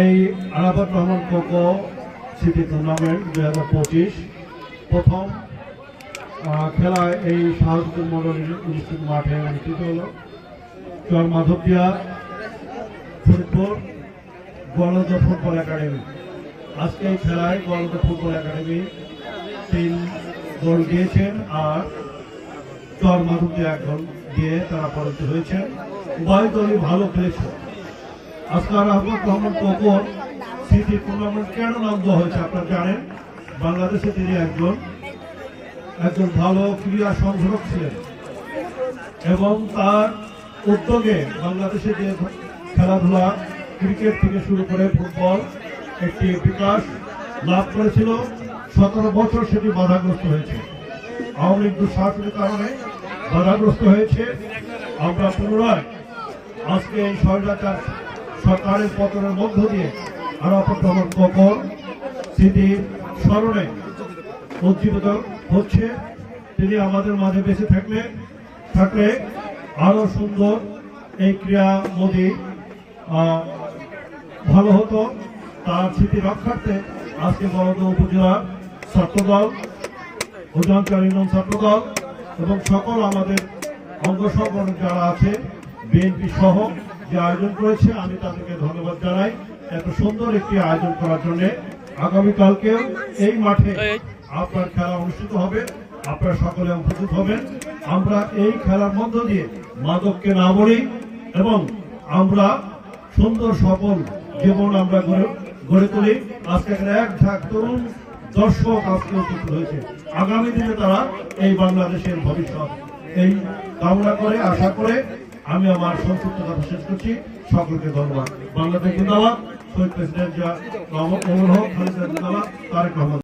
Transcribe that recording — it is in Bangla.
এই আরাফাত রহমান কোকো সিটি টুর্নামেন্ট দু হাজার পঁচিশ প্রথম খেলায় এই শাহরুদ্দিন মন্ডল ইনস্টিটিউট মাঠে অনুষ্ঠিত হল। চর মাধবদিয়া ফরিদপুর গণজ ফুটবল একাডেমি। আজকে এই খেলায় গণজ ফুটবল একাডেমি তিন গোল দিয়েছেন আর চর মাধবদিয়া এক গোল দিয়ে তারা পরাজিত হয়েছেন। উভয় দলই ভালো খেলেছে। আসকার আহমদ রহমান কবর সিটি টুর্নামেন্ট কেন নাম হয়েছে আপনারা জানেন? বাংলাদেশে তিনি একজন একজন ভালো ক্রীড়া সংগঠক ছিলেন। এবং তার উদ্যোগে বাংলাদেশে যে খেলাধুলা, ক্রিকেট থেকে শুরু করে ফুটবল একটি বিকাশ লাভ করেছিল। সতেরো বছর সেটি বাধাগ্রস্ত হয়েছে। আওয়ামী লীগ দুঃশাসনের কারণে বাধাগ্রস্ত হয়েছে। আমরা পুনরায় আজকে এই স্বৈরাচার সরকারের পতনের মধ্য দিয়ে আরাফত রহমান কবর স্মৃতির স্মরণে উজ্জীবিত হচ্ছে। তিনি আমাদের মাঝে বেঁচে থাকলে থাকলে আরও সুন্দর এই ক্রীড়া মোদী ভালো হতো। তার স্মৃতি রক্ষার্থে আজকে বড়দ উপজেলার ছাত্রদল, উজানচার ইউনিয়ন ছাত্রদল এবং সকল আমাদের অঙ্গ সংগঠন যারা আছে, বিএনপি সহ যে আয়োজন করেছে, আমি তাদেরকে ধন্যবাদ জানাই। এত সুন্দর একটি আয়োজন করার জন্য আগামীকালকেও এই মাঠে আপনার খেলা অনুষ্ঠিত হবে। আপনারা সকলে উপস্থিত হবেন। আমরা এই খেলার মধ্য দিয়ে মাদককে না বলি এবং আমরা সুন্দর সফল জীবন আমরা গড়ে তুলি। আজকে এখানে এক ঝাঁক তরুণ দর্শক আজকে উপস্থিত হয়েছে। আগামী দিনে তারা এই বাংলাদেশের ভবিষ্যৎ এই কামনা করে, আশা করে আমি আমার সংক্ষিপ্ত কথা শেষ করছি। সকলকে ধন্যবাদ। বাংলাদেশ জিন্দাবাদ। শহীদ প্রেসিডেন্ট জিয়া রহমান খালিদ জিন্দাবাদ, তারেক রহমান।